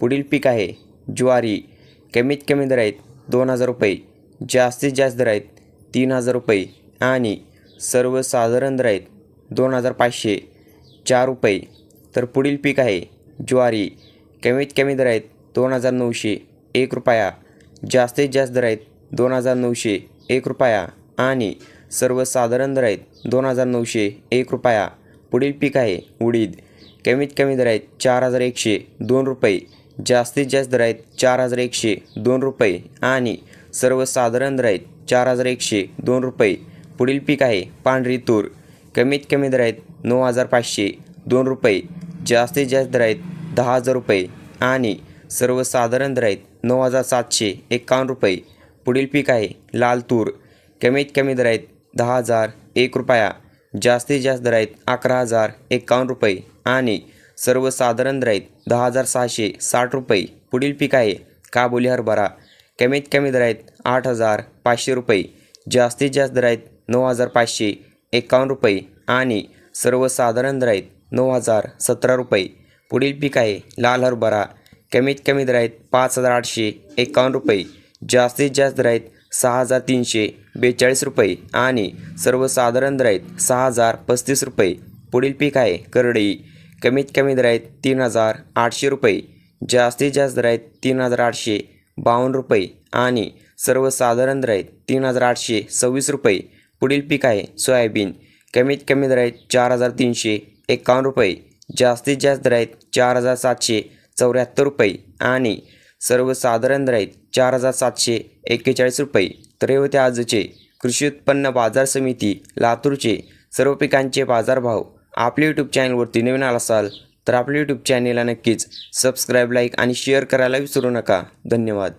पुढील पीक आहे. ज्वारी कमीत कमी दर आहेत दोन हजार रुपये जास्तीत जास्त दर आहेत तीन हजार रुपये आणि सर्वसाधारण दर आहेत दोन हजार पाचशे चार रुपये. तर पुढील पीक आहे. ज्वारी कमीत कमी दर आहेत दोन हजार नऊशे एक रुपया. जास्तीत जास्त दर आहेत दोन हजार नऊशे एक रुपया आणि सर्वसाधारण दर आहेत दोन हजार नऊशे एक रुपया. पुढील पीक आहे उडीद कमीत कमी दर आहेत चार हजार एकशे दोन रुपये. जास्तीत जास्त दर आहेत चार हजार एकशे दोन रुपये आणि सर्वसाधारण दर आहेत चार हजार एकशे दोन रुपये. पुढील पीक आहे पांढरी तूर. कमीत कमी दर आहेत नऊ हजार पाचशे दोन रुपये. जास्तीत जास्त दर आहेत दहा हजार रुपये आणि सर्वसाधारण दर आहेत नऊ हजार सातशे एकावन्न रुपये. पुढील पीक आहे लाल तूर. कमीत कमी दर आहेत दहा हजार एक रुपया. जास्तीत जास्त दर आहेत अकरा हजार एकावन्न रुपये आणि सर्वसाधारण राहीत दहा हजार सहाशे साठ रुपये. पुढील पीक आहे काबुली हरभरा. कमीत कमी दर आहेत आठ हजार पाचशे रुपये. जास्तीत जास्त दर आहेत नऊ हजार पाचशे एकावन्न रुपये आणि सर्वसाधारण दर आहेत नऊ हजार सतरा रुपये. पुढील पीक आहे लाल हरभरा. कमीत कमी दर आहेत पाच हजार आठशे एकावन्न रुपये. जास्तीत जास्त दर आहेत सहा हजार तीनशे बेचाळीस रुपये आणि सर्वसाधारण दर आहेत सहा हजार पस्तीस रुपये. पुढील पीक आहे करडई. कमीत कमी दर आहेत तीन हजार आठशे रुपये जास्तीत जास्त दर आहेत तीन हजार आठशे बावन्न रुपये आणि सर्वसाधारण दर आहेत तीन हजार आठशे सव्वीस रुपये. पुढील पीक आहे सोयाबीन. कमीत कमी दर आहेत चार हजार तीनशे एकावन्न रुपये जास्तीत जास्त दर आहेत चार हजार सातशे चौऱ्याहत्तर रुपये आणि सर्वसाधारण दर आहेत चार हजार सातशे एक्केचाळीस रुपये. तर हे होते आजचे कृषी उत्पन्न बाजार समिती लातूरचे सर्व पिकांचे बाजारभाव. आपल्या यूट्यूब चॅनलवरती नवीन आला असाल तर आपल्या यूट्यूब चॅनेलला नक्कीच सबस्क्राईब लाईक आणि शेअर करायला विसरू नका. धन्यवाद.